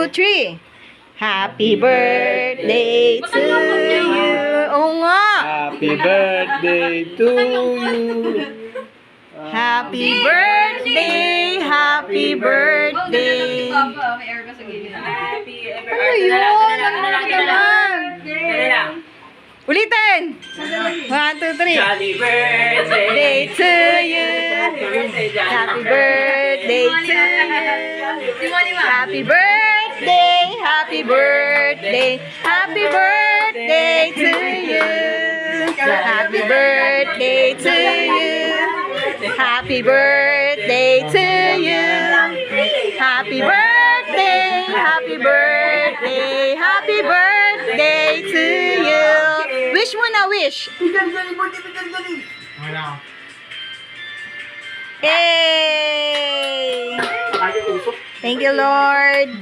two, three. Happy birthday to you. Oo nga. Happy birthday to you. Happy birthday, happy birthday. Ano yun? Ano naman? Ulitin! One, two, three. Happy birthday. Day to you. Happy birthday to you. Happy birthday, happy birthday, happy birthday to you. Happy birthday to you. Happy birthday to you. Happy birthday, happy birthday, happy birthday to you. Wish mo na wish. Yay! Thank you, Lord.